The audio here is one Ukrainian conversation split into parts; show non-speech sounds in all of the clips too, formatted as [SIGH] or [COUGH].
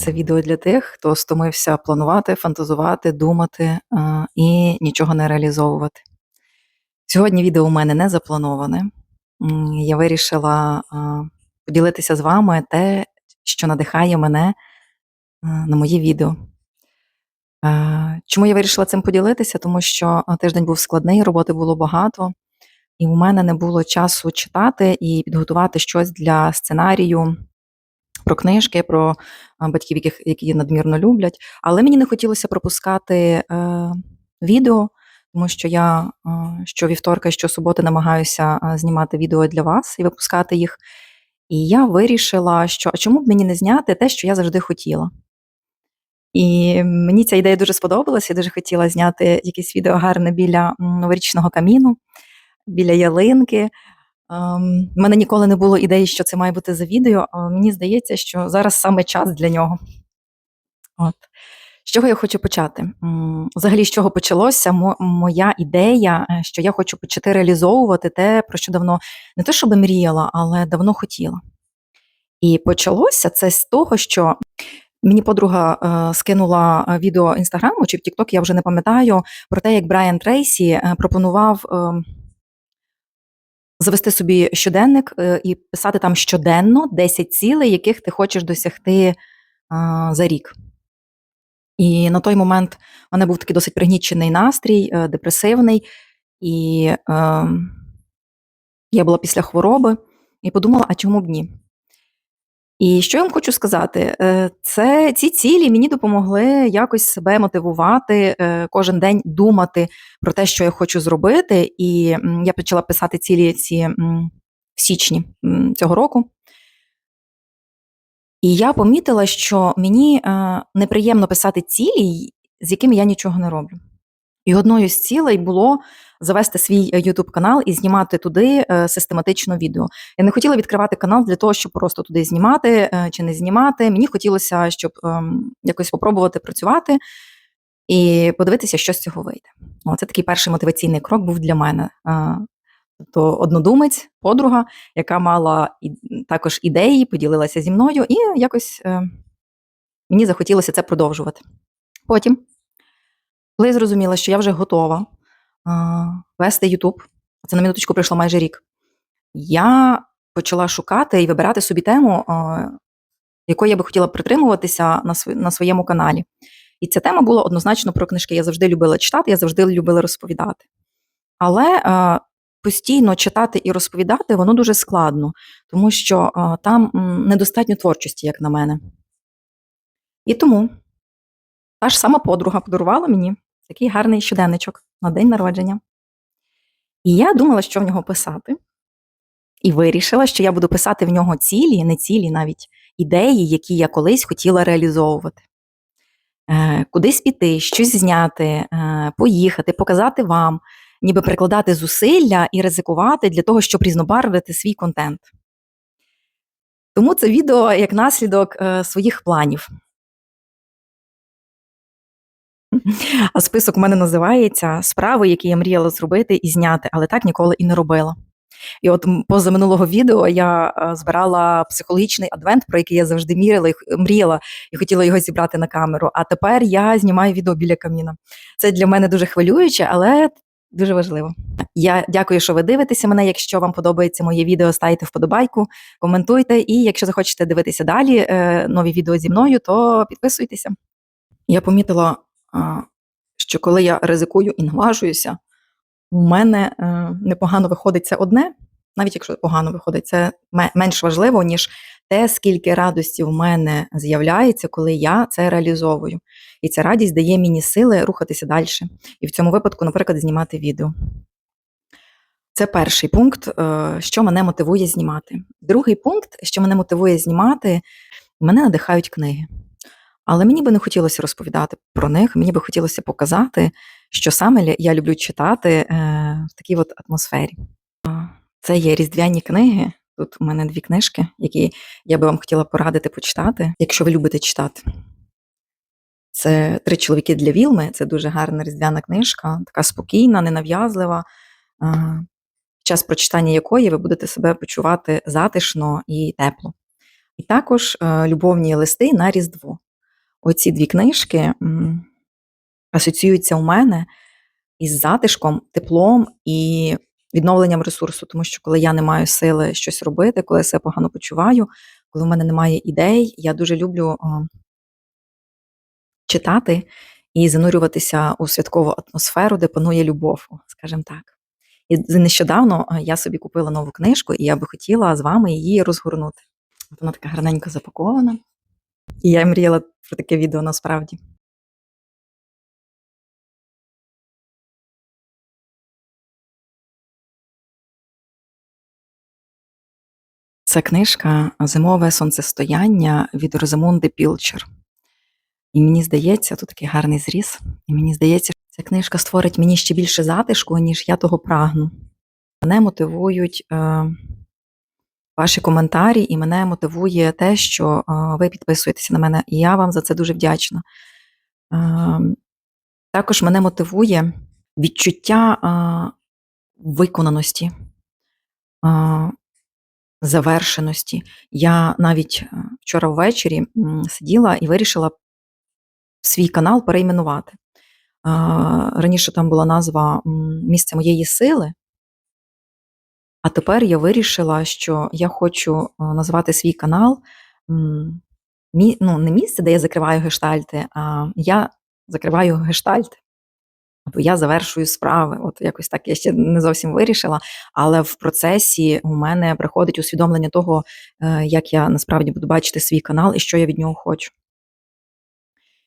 Це відео для тих, хто стомився планувати, фантазувати, думати а, і нічого не реалізовувати. Сьогодні відео у мене не заплановане. Я вирішила а, поділитися з вами те, що надихає мене а, на мої відео. Чому я вирішила цим поділитися? Тому що тиждень був складний, роботи було багато, і у мене не було часу читати і підготувати щось для сценарію про книжки, про батьків, яких, які надмірно люблять. Але мені не хотілося пропускати е, відео, тому що я а, що вівторка, і щосуботи намагаюся знімати відео для вас і випускати їх. І я вирішила, що а чому б мені не зняти те, що я завжди хотіла. І мені ця ідея дуже сподобалася. Я дуже хотіла зняти якесь відео гарне біля новорічного каміну, біля ялинки. Ем, У мене ніколи не було ідеї, що це має бути за відео, а мені здається, що зараз саме час для нього. От. З чого я хочу почати? Взагалі, з чого почалося моя ідея, е, що я хочу почати реалізовувати те, про що давно не те, щоб мріяла, але давно хотіла. І почалося це з того, що мені подруга е, скинула е, відео інстаграму чи в Тікток, я вже не пам'ятаю, про те, як Брайан Трейсі пропонував. Завести собі щоденник е, і писати там щоденно 10 цілей, яких ти хочеш досягти за рік. І на той момент в мене був такий досить пригнічений настрій, е, депресивний, і е, я була після хвороби і подумала, а чому б ні? І що я вам хочу сказати? Е, Це ці цілі мені допомогли якось себе мотивувати, е, кожен день думати про те, що я хочу зробити. І я почала писати цілі ці в січні цього року. І я помітила, що мені е, неприємно писати цілі, з якими я нічого не роблю. І одною з цілей було завести свій YouTube канал і знімати туди е, систематично відео. Я не хотіла відкривати канал для того, щоб просто туди знімати е, чи не знімати. Мені хотілося, щоб ем, якось спробувати працювати і подивитися, що з цього вийде. О, це такий перший мотиваційний крок був для мене. Е, Тобто однодумець, подруга, яка мала також ідеї, поділилася зі мною, і якось е, мені захотілося це продовжувати. Потім, коли я зрозуміла, що я вже готова а, вести YouTube, це на минуточку пройшло майже рік, я почала шукати і вибирати собі тему, а, якої я би хотіла притримуватися на, св- на своєму каналі. І ця тема була однозначно про книжки. Я завжди любила читати, я завжди любила розповідати. Але постійно читати і розповідати воно дуже складно, тому що там недостатньо творчості, як на мене. І тому та ж сама подруга подарувала мені такий гарний щоденничок на день народження. І я думала, що в нього писати. І вирішила, що я буду писати в нього цілі, не цілі, навіть ідеї, які я колись хотіла реалізовувати. Е, кудись піти, щось зняти, е, поїхати, показати вам, ніби прикладати зусилля і ризикувати для того, щоб різнобарвити свій контент. Тому це відео як наслідок е, своїх планів. А список у мене називається Справи, які я мріяла зробити і зняти, але так ніколи і не робила. І от м, поза минулого відео я е, збирала психологічний адвент, про який я завжди міряла і мріяла і хотіла його зібрати на камеру. А тепер я знімаю відео біля каміна. Це для мене дуже хвилююче, але дуже важливо. Я дякую, що ви дивитеся мене. Якщо вам подобається моє відео, ставте вподобайку, коментуйте. І якщо захочете дивитися далі е, нові відео зі мною, то підписуйтеся. Я помітила, що коли я ризикую і наважуюся, у мене е, непогано виходить це одне, навіть якщо погано виходить, це менш важливо, ніж те, скільки радості в мене з'являється, коли я це реалізовую. І ця радість дає мені сили рухатися далі. І в цьому випадку, наприклад, знімати відео. Це перший пункт, е, що мене мотивує знімати. Другий пункт, що мене мотивує знімати, мене надихають книги. Але мені би не хотілося розповідати про них, мені би хотілося показати, що саме я люблю читати е, в такій от атмосфері. Це є різдвяні книги. Тут у мене дві книжки, які я би вам хотіла порадити почитати, якщо ви любите читати. Це Три чоловіки для Вілми. Це дуже гарна різдвяна книжка, така спокійна, ненав'язлива, під час прочитання якої ви будете себе почувати затишно і тепло. І також е, любовні листи на Різдво. Оці дві книжки асоціюються у мене із затишком, теплом і відновленням ресурсу, тому що коли я не маю сили щось робити, коли я себе погано почуваю, коли в мене немає ідей, я дуже люблю читати і занурюватися у святкову атмосферу, де панує любов, скажімо так. І нещодавно я собі купила нову книжку, і я би хотіла з вами її розгорнути. Вона така гарненько запакована. І я мріяла про таке відео насправді. Це книжка Зимове сонцестояння від Розамунди Пілчер. І мені здається, тут такий гарний зріз. І мені здається, що ця книжка створить мені ще більше затишку, ніж я того прагну. Мене мотивують е, ваші коментарі, і мене мотивує те, що ви підписуєтеся на мене, і я вам за це дуже вдячна. Також мене мотивує відчуття виконаності, завершеності. Я навіть вчора ввечері сиділа і вирішила свій канал перейменувати. Раніше там була назва Місце моєї сили. А тепер я вирішила, що я хочу е, назвати свій канал мі, ну, не місце, де я закриваю гештальти, а я закриваю гештальт. Або я завершую справи. От якось так я ще не зовсім вирішила. Але в процесі у мене приходить усвідомлення того, е, як я насправді буду бачити свій канал і що я від нього хочу.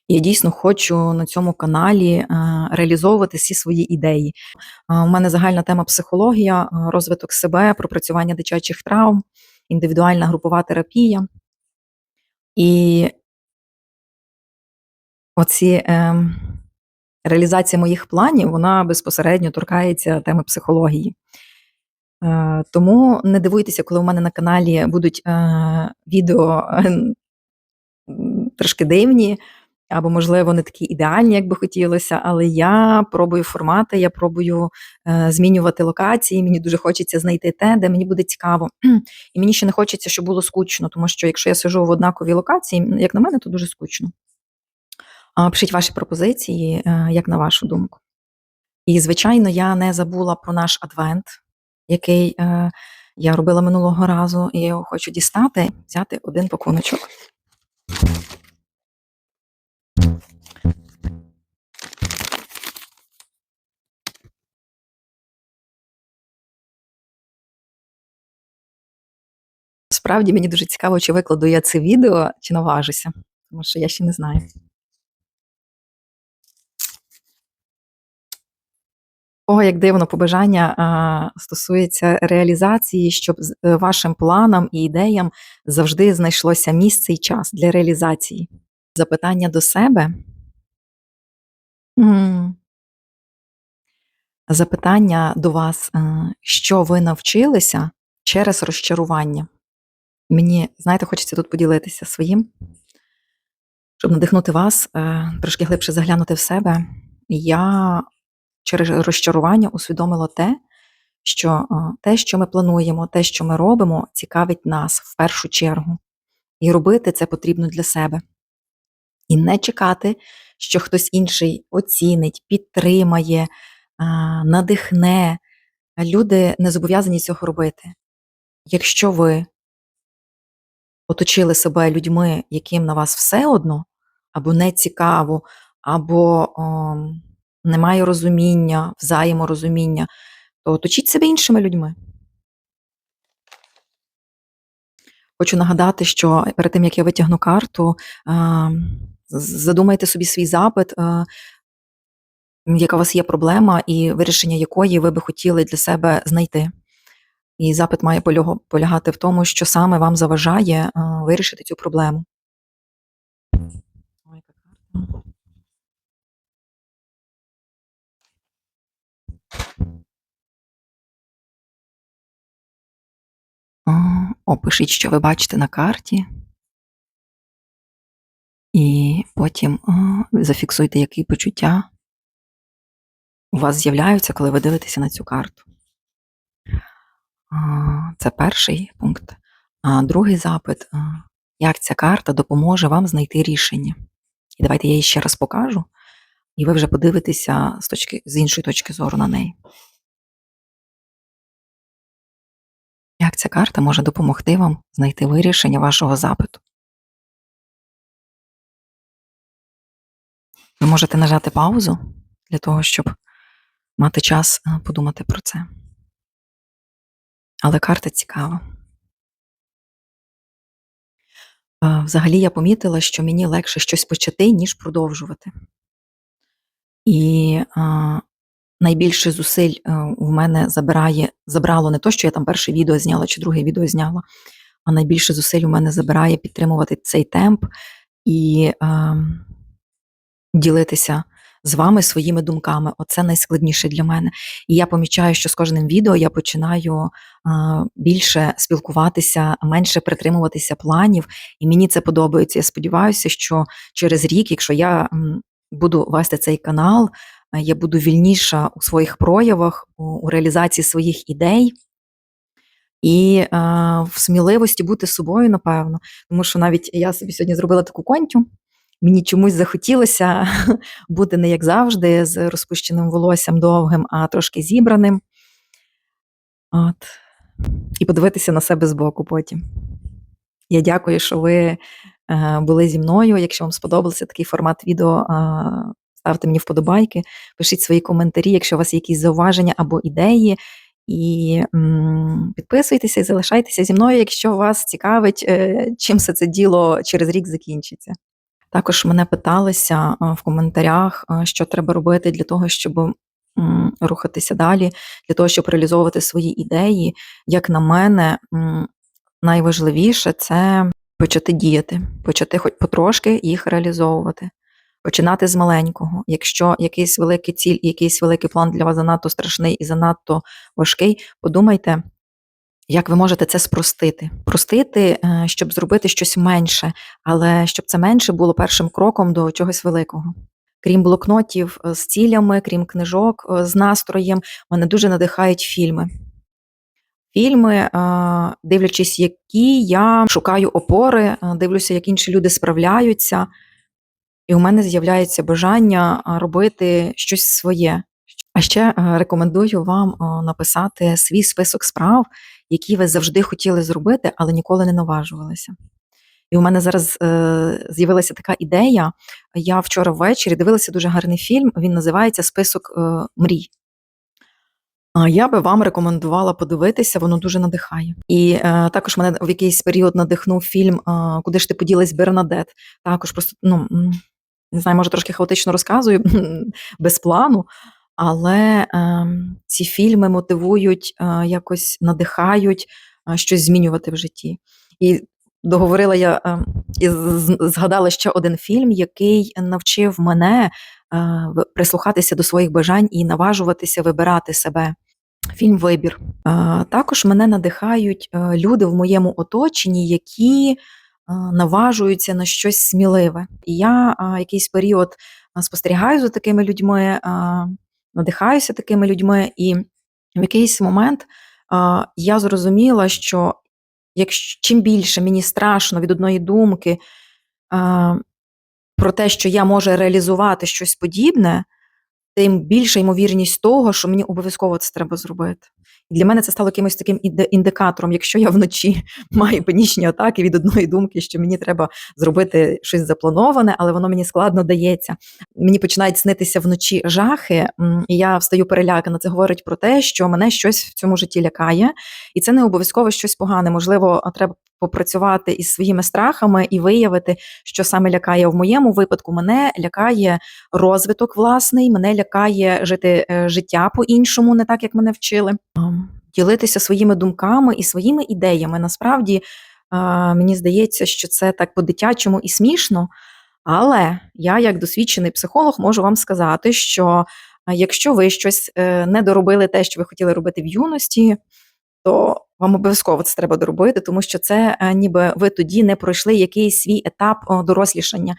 Я дійсно хочу на цьому каналі е, реалізовувати всі свої ідеї. Е, У мене загальна тема психологія, е, розвиток себе, пропрацювання дитячих травм, індивідуальна групова терапія. І оці реалізація моїх планів, вона безпосередньо торкається теми психології. Тому не дивуйтеся, коли у мене на каналі будуть відео трошки дивні, або, можливо, не такі ідеальні, як би хотілося, але я пробую формати, я пробую е, змінювати локації. Мені дуже хочеться знайти те, де мені буде цікаво. І мені ще не хочеться, щоб було скучно, тому що якщо я сижу в однаковій локації, як на мене, то дуже скучно. А, Пишіть ваші пропозиції, е, як на вашу думку. І, звичайно, я не забула про наш адвент, який е, я робила минулого разу, і я його хочу дістати, взяти один пакуночок. Справді мені дуже цікаво, чи викладу я це відео, чи наважуся, тому що я ще не знаю. О, як дивно, побажання а, стосується реалізації, щоб е, вашим планам і ідеям завжди знайшлося місце і час для реалізації. Запитання до себе. Запитання до вас, е, що ви навчилися через розчарування? Мені, знаєте, хочеться тут поділитися своїм, щоб надихнути вас, е, трошки глибше заглянути в себе. Я через розчарування усвідомила те, що е, те, що ми плануємо, те, що ми робимо, цікавить нас в першу чергу. І робити це потрібно для себе. І не чекати, що хтось інший оцінить, підтримає, надихне. Люди не зобов'язані цього робити. Якщо ви оточили себе людьми, яким на вас все одно, або не цікаво, або ом, немає розуміння, взаєморозуміння, то оточіть себе іншими людьми. Хочу нагадати, що перед тим як я витягну карту, а, задумайте собі свій запит, а, яка у вас є проблема, і вирішення якої ви би хотіли для себе знайти. І запит має полягати в тому, що саме вам заважає вирішити цю проблему. Опишіть, що ви бачите на карті. І потім зафіксуйте, які почуття у вас з'являються, коли ви дивитеся на цю карту. Це перший пункт. А другий запит: як ця карта допоможе вам знайти рішення? І давайте я її ще раз покажу, і ви вже подивитеся з, точки, з іншої точки зору на неї. Як ця карта може допомогти вам знайти вирішення вашого запиту? Ви можете нажати паузу для того, щоб мати час подумати про це. Але карта цікава. Е, Взагалі я помітила, що мені легше щось почати, ніж продовжувати. І а, найбільше зусиль е, в мене забирає, забрало не то, що я там перше відео зняла чи друге відео зняла, а найбільше зусиль у мене забирає підтримувати цей темп і а, ділитися з вами своїми думками. Оце найскладніше для мене. І я помічаю, що з кожним відео я починаю більше спілкуватися, менше притримуватися планів, і мені це подобається. Я сподіваюся, що через рік, якщо я буду вести цей канал, я буду вільніша у своїх проявах, у реалізації своїх ідей. І е, в сміливості бути собою, напевно. Тому що навіть я собі сьогодні зробила таку контю. Мені чомусь захотілося [LAUGHS] бути не як завжди, з розпущеним волоссям довгим, а трошки зібраним. От. І подивитися на себе збоку потім. Я дякую, що ви е, були зі мною. Якщо вам сподобався такий формат відео, е, ставте мені вподобайки, пишіть свої коментарі, якщо у вас є якісь зауваження або ідеї. І підписуйтеся і залишайтеся зі мною, якщо вас цікавить, е, чим все це діло через рік закінчиться. Також мене питалися в коментарях, що треба робити для того, щоб рухатися далі, для того, щоб реалізовувати свої ідеї. Як на мене, найважливіше це почати діяти, почати хоч потрошки їх реалізовувати. Починати з маленького. Якщо якийсь великий ціль, якийсь великий план для вас занадто страшний і занадто важкий, подумайте, як ви можете це спростити. Простити, е, щоб зробити щось менше, але щоб це менше було першим кроком до чогось великого. Крім блокнотів е, з цілями, крім книжок е, з настроєм, мене дуже надихають фільми. Фільми, дивлячись, які я шукаю опори, дивлюся, як інші люди справляються, і у мене з'являється бажання робити щось своє. А ще рекомендую вам написати свій список справ, які ви завжди хотіли зробити, але ніколи не наважувалися. І у мене зараз е, з'явилася така ідея. Я вчора ввечері дивилася дуже гарний фільм. Він називається Список е, мрій. Я би вам рекомендувала подивитися, воно дуже надихає. І е, також мене в якийсь період надихнув фільм е, Куди ж ти поділась Бернадет. Також просто ну не знаю, може трошки хаотично розказую [LAUGHS] без плану. Але е, ці фільми мотивують, е, якось надихають е, щось змінювати в житті. І договорила я е, і згадала ще один фільм, який навчив мене е, прислухатися до своїх бажань і наважуватися вибирати себе. Фільм Вибір. Також мене надихають люди в моєму оточенні, які наважуються на щось сміливе. І я якийсь період спостерігаю за такими людьми, надихаюся такими людьми, і в якийсь момент е, я зрозуміла, що якщо чим більше мені страшно від одної думки е, про те, що я можу реалізувати щось подібне, тим більша ймовірність того, що мені обов'язково це треба зробити. І для мене це стало якимось таким індикатором, якщо я вночі [LAUGHS] маю панічні атаки від одної думки, що мені треба зробити щось заплановане, але воно мені складно дається. Мені починають снитися вночі жахи, і я встаю перелякана. Це говорить про те, що мене щось в цьому житті лякає, і це не обов'язково щось погане. Можливо, треба попрацювати із своїми страхами і виявити, що саме лякає в моєму випадку. Мене лякає розвиток власний, мене лякає жити е, життя по-іншому, не так як мене вчили. Ділитися своїми думками і своїми ідеями. Насправді мені здається, що це так по-дитячому і смішно. Але я, як досвідчений психолог, можу вам сказати, що якщо ви щось е, не доробили те, що ви хотіли робити в юності, то вам обов'язково це треба доробити, тому що це е, ніби ви тоді не пройшли якийсь свій етап дорослішання.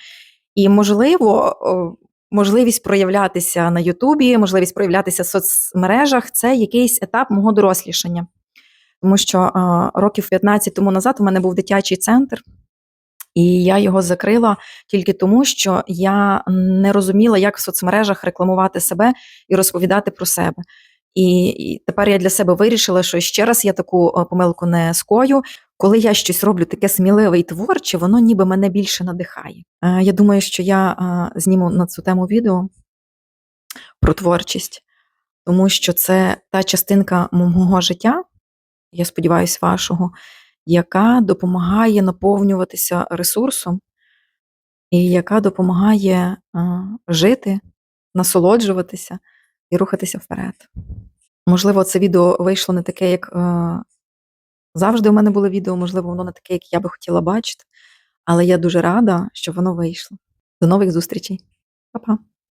І можливо, можливість проявлятися на Ютубі, можливість проявлятися в соцмережах це якийсь етап мого дорослішання. Тому що е, років 15 тому назад у мене був дитячий центр, І я його закрила тільки тому, що я не розуміла, як в соцмережах рекламувати себе і розповідати про себе. І, і тепер я для себе вирішила, що ще раз я таку е, помилку не скою. Коли я щось роблю таке сміливе і творче, воно ніби мене більше надихає. Е, Я думаю, що я е, зніму на цю тему відео про творчість, тому що це та частинка мого життя, я сподіваюся, вашого, яка допомагає наповнюватися ресурсом і яка допомагає жити, насолоджуватися і рухатися вперед. Можливо, це відео вийшло не таке, як е, завжди у мене було відео, можливо, воно не таке, як я би хотіла бачити, але я дуже рада, що воно вийшло. До нових зустрічей. Па-па!